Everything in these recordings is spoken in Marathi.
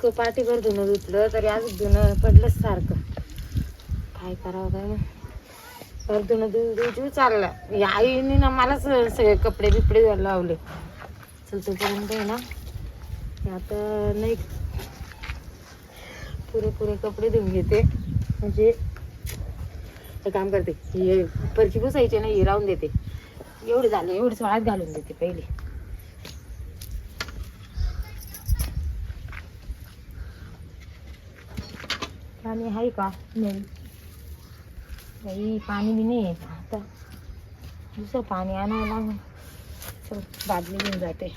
इतकं पाठीभर धुणं धुतलं तरी आज धुणं पडलंच सारखं. काय करावं काय तर धुणं धुवून चाललं चालला या आईने ना मलाच सगळे कपडे बिपडे लावले. चल तोपर्यंत आहे ना. आता नाही. पुरे पुरे कपडे धुवून घेते. म्हणजे काम करते. हे परची पुसायचे ना हे राहून देते. एवढे झाले एवढे सोळात घालून देते पहिले. पाणी आहे का? नाही. बाई पाणी बी नाही आता दुसरं पाणी आणायला चल बादली घेऊन जाते.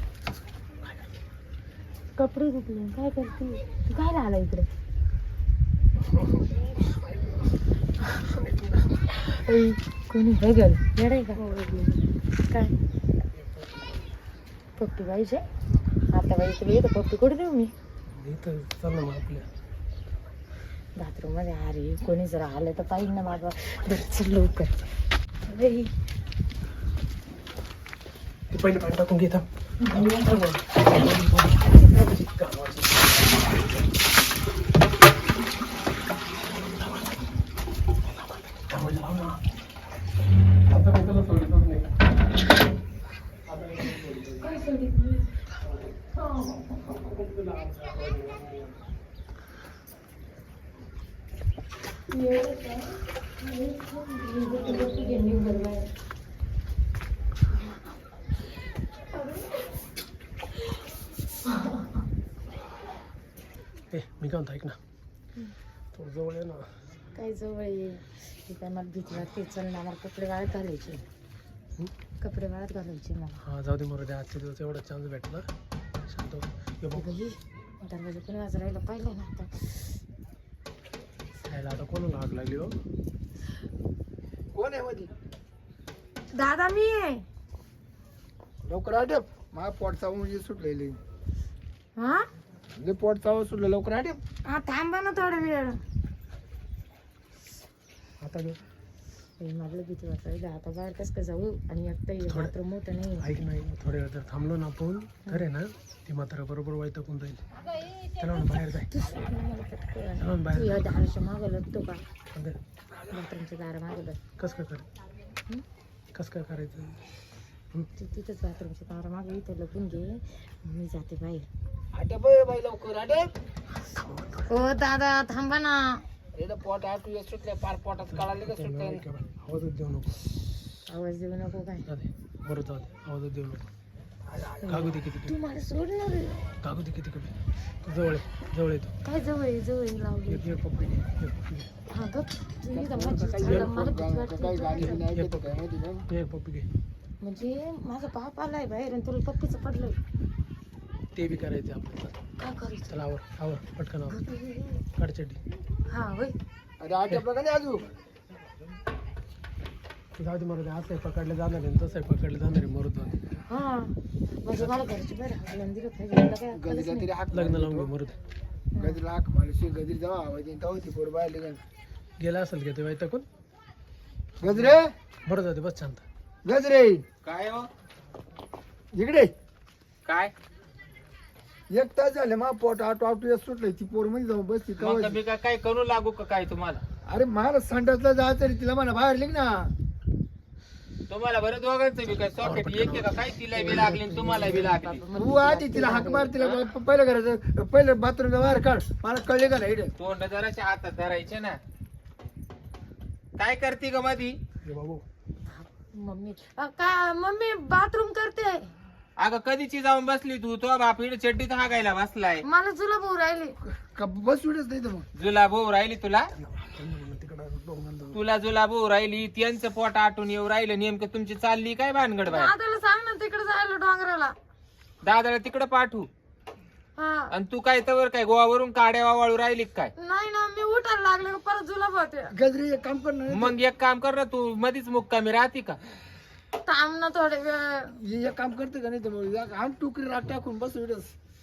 कपडे धुतले. काय करते? तू काय राहिला इकडे? कोणी हे गेल येड का? काय? पप्पी पाहिजे आता बाई तुला येतं. पप्पी कुठे देऊ मी? इथं आपल्या. बाथरूममध्ये अरे कोणी जर आलं तर पाहिजे ना बाबा बरं लवकर. पहिले पाणी टाकून घेता ए मी काय म्हणतो ऐक ना. थोडं जवळ आहे ना. काय जवळ ये? तिथं मला भीती वाटते चल ना मला कपडे वाळत घालायचे. हं? कपडे वाळत घालायचे मला. हा जाऊ दे मरू दे आजच्या दिवस एवढा चान्स भेटला. शांत हो. ये बघ. बाई, दरवाजा पण वाज राहिला पाहिलं ना आता खायला आता कोणाला आग लागली हो? कोण आहे मधी दादा मी आहे. लवकर आटप माझा पोट चावून म्हणजे सुटलेली. हा? लय पोट चावून सुटलं. लवकर आटप हा थांबा ना थोडा वेळ. आता घे. मला भीती वाटायला आता बाहेर कसं काय जाऊ? आणि एकटा थोडं- बाथरूम मोठं नाही. ऐक नाही थोड्या वेळ जर थांबलो ना आपण. तर आहे ना ती मात्र बरोबर वैतकून जाईल. त्याला म्हणून बाहेर जाय. ना बाहेर या दाराच्या मागं लागतो का. बाथरूमच्या दारा मागं लाग. कसं काय कर? कसं काय करायचं? ती तिथंच बाथरूमच्या दारा मागं इथं लपून घे. मी जाते बाहेर. आटप बाई लवकर आटप हो दादा थांबा ना. एकदा पोट पार पोटात कळाले का सुटलं आवाजच देऊ नको. आवाज देऊ नको काय? बरं जाऊ दे. देऊ नको. कागू दे किती तू मला सोडणार. कागू दे किती कमी? तू जवळ आहे जवळ येतो. काय जवळ आहे, जवळ लावली. एक पप्पी हा का? एक पप्पी घे म्हणजे माझा बाप आलाय बाहेर आणि तुला पप्पीचं पडलंय. ते बी करायचं आपल्याला काय करायचं? चला आवर आवर पटकन आवर. कडचड्डी. हा होय. अरे आटप का नाही अजून. तू जाऊ दे मरू दे असं पकडले जाणार आहे तसं पकडले जाणार आहे मरू दे हा म्हणजे मला घरची बाहेर हाकलून दिलं पाहिजे मला काय अक्कलच गजरीला नाही. तरी हाक लग्न लावून घे मरू दे गजरीला हाक गजरी जावा आवाज़ येईन तेव्हा ती पोर बाहेर निघेल. गेला असेल का ते वैतकून गजरे? बरं जाऊ दे बस शांत. गजरे? काय हो? इकडे. काय? एक तास झाले मा पोट आटू आटू येत सुटलंय. ती पोरमध्ये जाऊन बसती मग कवा मी काय काय करू लागू का काय तुम्हाला? अरे मला संडासला जायचं रे तिला म्हणा बाहेर लिख ना. तुम्हाला बरं दोघांचं बी काय सॉकेट एक आहे का? काय तिला बी लागली आणि तुम्हाला बी लागली? तू आधी तिला हाक मार तिला प- पहिलं करायचं पहिलं बाथरूमच्या बाहेर काढ. मला कळले का नाही? तोंड जराच्या हातात धरायचे ना. काय करते ग मधी? ये बाबू मम्मी. अ, का मम्मी बाथरूम करते. अगं कधीची जाऊन बसली तू? तो बाप इकडे चड्डीत हागायला बसलाय. मला जुला भाऊ राहिली. का बस उडच नाही तर मग. जुला भाऊ राहिली तुला? तिकडं. तुला जुला भाऊ राहिली त्यांचं पोट आटून येऊ राहिलं. नेमकं तुमची चालली काय भानगड बाय दादाला सांग ना तिकडे जायला डोंगराला. दादाला तिकडे पाठवू. हा. आणि तू काय तवर काय गोवावरून काड्या वाळू राहिली का काय? नाही ना मी उठायला लागले परत जुला भाऊ गजरी एक काम कर ना. मग एक काम कर ना तू मधीच मुक्कामी राहते का? थांब ना थोडे वेळ. हे एक काम करते का नाही आम टुकरी राग टाकून बस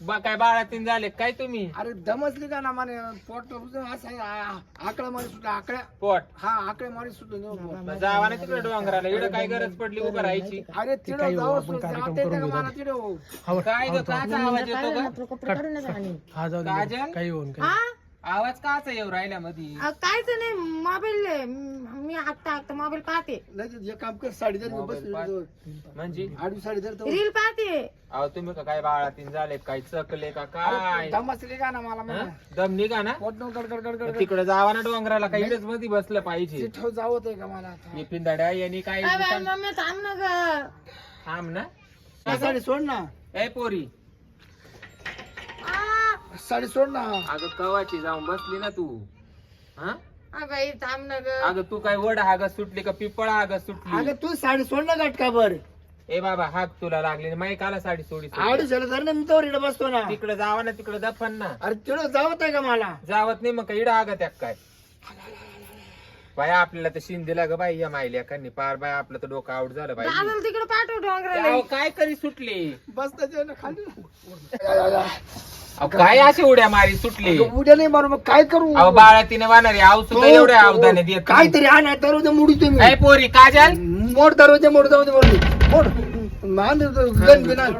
बा काय बाळातीन झाले काय तुम्ही? अरे दमसली का ना माने? पोट असं आहे, आ- आकड्या मारी सुटला आकड्या. पोट? हा आकड्या मारी सुटलं नाही पोट. जावा ना तिकडे डोंगराला. इकडे काय गरज पडली उभं राहायची? अरे तिथं काय ग आवाज येतो. हा काजल? बरं. काही होऊन. हा? आवाज काचा येऊ राहिला मधी? अहो, कायच नाही मोबाईल. म- हाकता हाकता मोबाईल पाहते. लगेच हे काम कर साडी धर मी पाठ. म्हणजे? आडवी साडी धर तो. रील पाहते. अहो तुम्ही का काय बाळातीन झाले काय? चकले का काय? अरे दमसली का ना मला हं? दम निघा ना. पोट न गडगड गडगड तिकडे जावा ना डोंगराला काही इकडेच मध्ये बसलं पाहिजे. तिथं जावत आहे का मला आता? मी पिंदाड्या यांनी काय मम्मी थांब ना ग. थांब ना. हा, साडी सोड ना. ए पोरी. साडी सोड ना. अगं कवाची जाऊन बसली ना तू. हा? थांब ना ग. अगं तू काय वड हाग सुटली का पिपळ हाग सुटली? अगं तू साडी सोड ना गटका बर ए बाबा हाक तुला लागली माई काला साडी सोडी आडी झालं धर ना मी तो इकडे बसतो ना. तिकडे जावा ना तिकडे दफन ना. अरे तिकडं जावत आहे का मला? जावत नाही मग का इडा हाग त्याक काय? बाय आपल्याला तर शिन दिला ग बाई या मायल्या कानी पार बाय आपलं तर डोकं आउट झालं बाई. दादाला तिकडे पाठव डोंगराला. अहो, काय करी सुटली? बस त्याच्याखाली. अहो, काय अशी उड्या मारी सुटली? अगं, उद्या नाही मारू मग काय करू? अहो बाळा तिने वाहणार आव सुद्धा हो, एवढ्या हो. अवधाने देत काहीतरी आण दरवाजा मोडी तुम्ही. पोरी काजल? मोड दरवाजा मोड जाऊ दे मोड मोड. मान गन गन आण.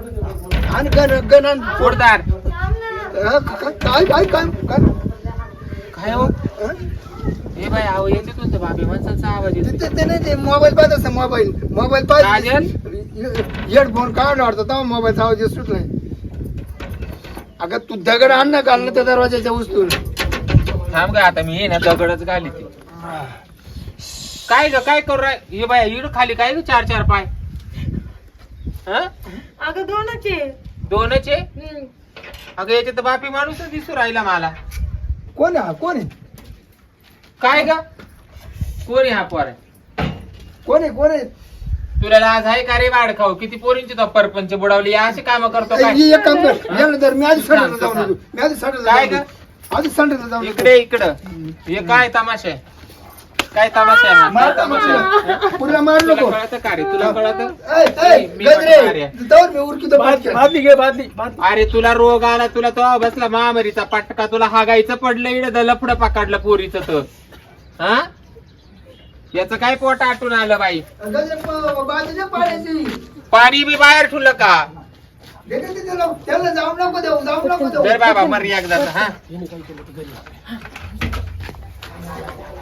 आण आण. ना अ, का- काय काय काय काय? काय हो? अ? ए बाई अहो येते तुमचं बाबी माणसाचा आवाज येतो ते ते नाही ते मोबाईल पाहत असं मोबाईल. मोबाईल काजल? पाहत हेडफोन काढला वाटतं तेव्हा मोबाईलचा आवाज सुटलाय. अगं तू दगड आण ना घाल ना त्या दरवाजाच्या उचलून थांब का आता मी ये ना दगडच घाली ती काय ग काय करू राय हे बाय इड खाली काय ग चार चार पाय? हं? अगं दोनच. आहे दोनच? आहे हम्म. अगं याच्यात तर बापी माणूसच दिसू राहिला मला. कोण आहे हा? कोण आहे? काय ग? कोणी हा पोर? कोण आहे कोण आहे? तुला लाज आहे का रे वाढ खाऊ किती पोरींची तो परपंच बुडवली. अशी काम करतो काय? एक काम कर. याला धर. मी आधी संडेला जाऊन येतो. मी आधी संडेला काय जाऊन ग? येतो. आधी संडेला जाऊन येतो. इकडे इकडं. हे काय तमाशा? आहे काय तमाशा आहे. हा? मार तुला नको. कळतं का रे? तुला कळतं? ए, ए, मी गजरे, पण मार्या. जाऊन मी उरकीतो पाटक्यात. अरे तुला रोग आला तुला तो बसला महामारीचा पटका तुला हागायचं पडलं इड लफड पकडलं पोरीच तर. हा? याच काय पोट आटून आलं बाई. पाणी बी बाहेर ठुलं का? दे दे दे त्याला त्याला जाऊ नको देऊ जाऊ नको देऊ. तर बाबा मर एकदा हा.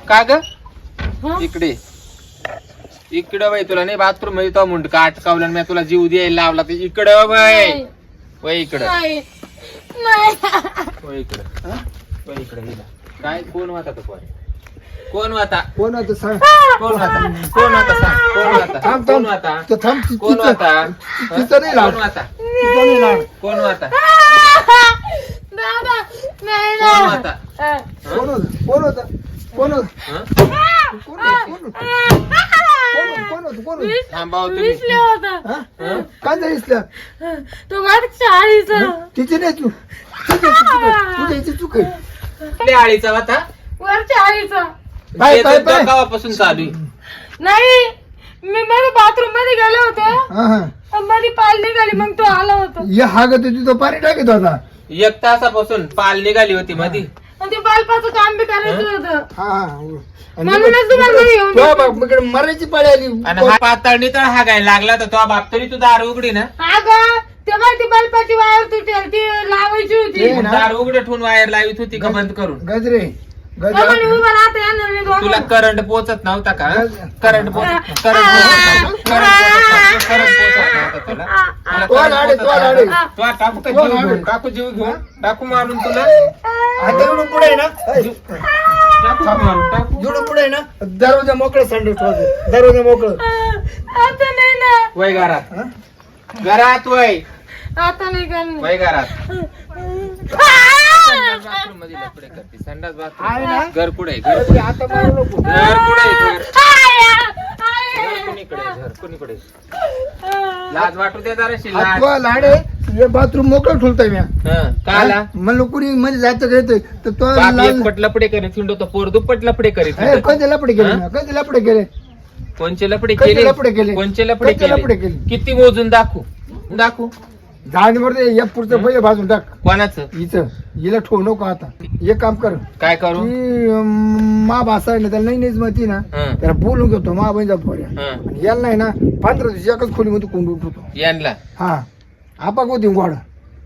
का ग? हं? इकडे. इकडं बाई तुला नाही बाथरूममध्ये तो मुंडका अटकावलं आणि मी तुला जीव द्यायला लावला तर इकडं बाई. वय इकडं. वय इकडं. वय इकडं काय कोण वाता तो कोण वाता? कोण होतं सांग. कोण वाता? कोण वाता सांग? कोण वाता? थांब कोण थांब वाता? तो थांब ति- कोण तिचं- वाता? तिचं नाही लाड कोण तिचं नाही लाड कोण वाता? दादा नाही कोण होतं? कोण होतं? कोण होतं? हं? कोण होतं? कोण होतं? कोण होतं कोण होतं? कोण होतं? विस- थांबाव तुम्ही. विसले होता. हा? हं? झालं इसल्या तो वाटच्या आईचा तिची नाही चूक. आहे. तुझ्या इथे चूक आहे. आळीचा आईचा पाय, पाय, तर पाय. गावापासून चालू आहे. नाही मी मध्ये बाथरूममध्ये गेले होते. हा हा. मध्ये पाल निघाली मग तो आला होता. ये हागत होती तो पाणी टाकीत होता. एक तासापासून पाल निघाली होती मधी. आणि ते बालपाचं काम बी करायचं होतं. हा हा. आणि म्हणूनच तुम्हाला घरी येऊन तुझ्या बाप इकडे मरायची पाळी आली. आणि हा पातळणी तर हा काय लागला तर तो बाप तरी तू दार उघडी ना. अगं तेव्हा ती बल्बाची वायर तुटेल ती लावायची होती. ना. दार उघड ठेवून वायर लावित होती का बंद करून? गजरे. उभं राहता येणार. तुला करंट पोचत नव्हता का? करंट पोचत करंट पोचत करंट पोचत नव्हता. तुला. तो. नव्हता? टाकू का जीव. घेऊन? टाकू जीव घेऊन? टाकू मारून तुला? एवढं पुढे आहे ना? टाकू मारून टाकू? एवढं पुढे आहे ना? दरवाजा मोकळं सांडू दरवाजा मोकळं. आता नाही ना. वय घरात? घरात वय. आता नाही करणार वय घरात. संडास बाथरूममध्ये लफडे करते संडास आहे ना? बाथरूम घर कुठे घर गजरे, आता मारू नको. घर कुठे घर? आया, घर आया. कुणीकडे घर कुणीकडे लाज वाटू दे जराशी लाज हातवा लाडे हे बाथरूम मोकळं ठेवतोय मी हं, का आला? म्हणलं कुणी मध्ये जायचं घेतोय तर तो बाप लाल- एकपट लपडे करीत हिंडो तो पोर दुप्पट लपडे करीत हे, हिंडतो. कोणते लपडे केले हा? कोणते लपडे केले? कोणचे लपडे केले? लफडे केले? कोणचे लपडे कोणते लफडे केले केले? किती मोजून दाखवू? दाखवू. जाणे बरं या पुढचं पहिले भाजून टाक. कोणाचं? हिचं हिला ठेवू नको आता. एक काम कर. काय करू? ती अं, मा भासा आहे ना त्याला नाही नाहीच म्हणती ना हं, त्याला बोलून घेतो मा बहिणीचा पोऱ्या हं. आणि याला नाही ना पंधरा दिवशी एकाच खोलीमध्ये कोंडून ठेवतो. यांना? हा. आपा होती गोड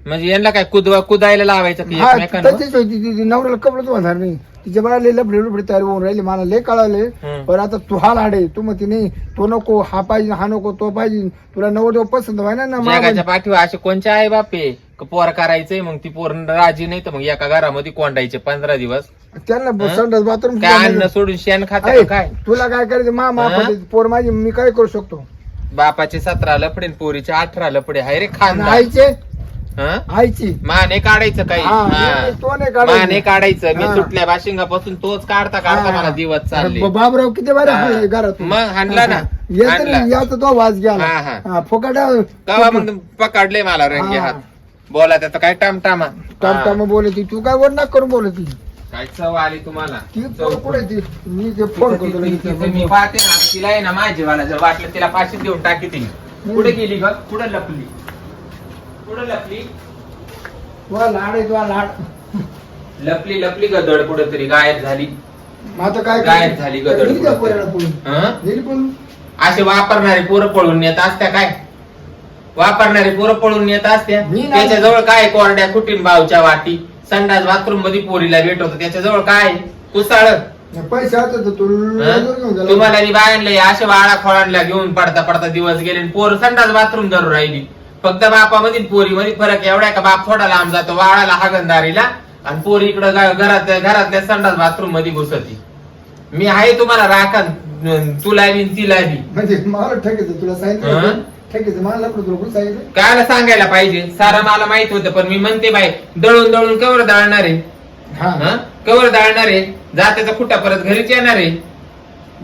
म्हणजे यांना काय कुदवा कुदायला लावायचं की हा एकमेकांना तशीच होती ती ती नवऱ्याला कपडच होणार नाही. तिच्या बाळा लय लपडे लपडे तयार होऊन राहिले. मला लय कळाले. पण आता तू हा लाडे तू म्हणते नाही तो नको हा पाहिजे हा नको तो पाहिजे. तुला नवरदेव पसंत व्हायना ना जगाच्या पाठीवर असे कोणचे आहे बापे? क पोर करायचंय मग ती पोर राजी नाही तर मग एका घरामध्ये कोंडायचे पंधरा दिवस. त्यांना? संडास बाथरूम काय अन्न सोडून शेण खात काय? तुला काय करायचं? मा मा हं? पोर माझी मी काय करू शकतो? बापाचे सतरा लपडे आणि पोरीचे अठरा लपडे हाय रे आणि खान आईचे? आईची. माने काढायचं काही. हा, हा. तो नाही काढायचं. माने काढायचं. मी हा. सुटल्या बाशिंगापासून तोच काढता काढता हा. मला दिवस चालले. बाबराव किती बरं हा. हाणले घरातून मग हाणला ना. येत हाणला. याचा तो वाज गेला. हा, हा. हा, फुकट कवा मग पकडले मला रंगे हा. हात. बोला त्याचं काय टामटामा. टम टम बोलती. तू काय वर ना करून बोलती? काय चव आली तुम्हाला? ती चव. कुठे ती? मी ते फोन करतो मी पाहते ना. तिला आहे ना माझी वाला जर वाटलं तिला फाशी देऊन टाकी तिने. कुठे गेली ग? कुठं लपली? कुठं लपली? तुला लाड आहे तुला लाड. लपली लपली गदड कुठं तरी गायब झाली. मग आता काय गायब झाली गदड गेली त्या कुठं पोराला तरी. पळून. हं? गेली पळून. असे वापरणारे पोरं पळून येत असत्या काय? वापरणारे पोरं पळून येत असत्या? मी नाही- त्याच्याजवळ काय कोरड्या कुटीन बावच्या वाटी? संडास बाथरूममध्ये पोरीला भेट होतं त्याच्याजवळ काय? कुसाळ. पैसे तर घेऊन गेला. तुम्हाला बायांना असे वाळा खोळांना घेऊन पडता पडता दिवस गेले आणि पोर संडास बाथरूम धरून राहिली. फक्त बापामध्ये पोरी मध्ये फरक एवढा का बाप थोडा लांब जातो वाळाला हागंदारीला आणि पोरी इकडं घरात घरातल्या संडास बाथरूममध्ये घुसती. मी आहे तुम्हाला राखण तुला बी तिला बी म्हणजे मला तुला सांगितलं हं? मला लपडं तुला कोणी सांगितलं? कायला सांगायला पाहिजे? सारं मला माहीत होतं पण मी म्हणते बाई दळून दळून कवर दळणार. आहे हा. हं? कवर दळणार आहे जात्याचा कुठं परत घरीच येणार. आहे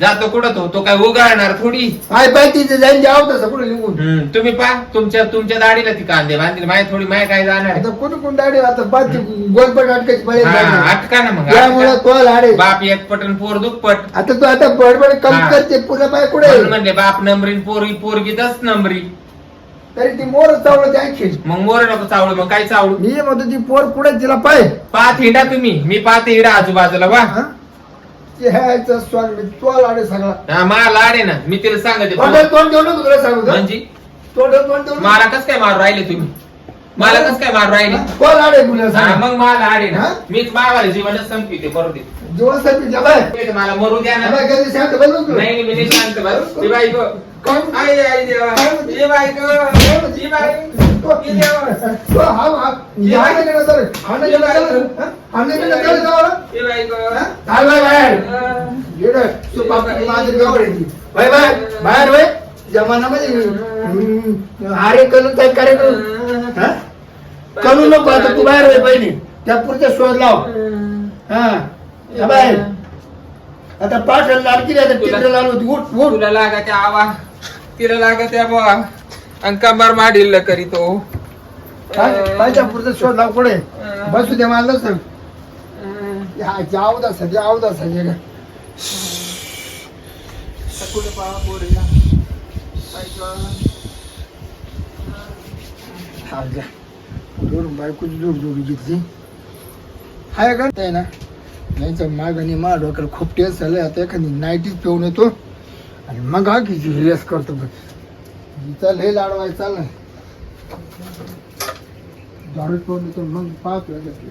जातो कुठं तो? तो काय उगाळणार थोडी? आय पाय तिथे जाईन जाव तसं कुठे निघून. हम्म, तुम्ही पा तुमच्या तुमच्या दाढीला ती कांदे बांधली. माय थोडी माय काय जाणार आहे? आता कुठे कोण दाढी? आता पाच गोलपट अटकायची पाहिजे अटका ना मग त्यामुळे अटका. तो लाडे बाप एक पटन पोर दुप्पट आता तू आता बडबड कमी हा. करते पुन्हा पाय कुठे? म्हणून म्हणले बाप नंबरी पोरगी पोरगी दस नंबरी. तरी ती मोर चावलं ते आणखी मग मोर नको चावळू मग काय चावळू? मी म्हणतो ती पोर पुढे तिला पाय. पाच हिंडा तुम्ही. मी पाहते हिडा आजूबाजूला वा. हा? ते ह्याचं स्वांग तो लाडे सगळा हा मला लाड आहे ना मी तिला सांगते तोंडात तोंड देऊ नको तुला सांगू म्हणजे? तोंडात तोंड देऊ नको. मला कस काय मारू राहिले तुम्ही? मला कस काय मारू राहिले? तो लाडे तुला हा, सांग? मग मला लाड आहे ना. हा? मीच मावाला जीवनच संपविते बरोबर जेवणसाठी जबाय. मला मरू द्या ना. कधी शांत बस तू. नाही मी नाही शांत बस. ही बाई गं. कोण? आई आई देवा ही गं. ही तो- ही. तो हा- या नाही गेला तर. नाही गेला तर. नाही गेला तर जाऊ. बाई. गं. चाल बाय बाहेर? अं. येडं. तू बाप- माझी गावावर आहे ती. Bye bye. बाहेर वय जमानामध्ये. आरे काय हा? करू नको आता तू बाहेर वय पहिली. त्या पुढचा शोध लाव. हा. या बाहेर. आता पाठ लाडकी आता टिकलं लावलं उठ उठ. तुला लागा त्या आवा. तिला लागा त्या बुवा. आणि कंबार माडील करीतो पुढचा शोध लाव बसू दे मला सर जाऊ दा सर जाऊ दा सर जगा दूर बायकोची दूर दूर घेतली हाय का? ना माग आणि मा डोक्याला खूप टेस्ट झालं आता एखादी नाईटीच पिऊन येतो. आणि मग हा किती रिलॅक्स करतो. बघ चल हे लाडवाय चाल झाडूच पडली तर मग पाच वेळ घेतले.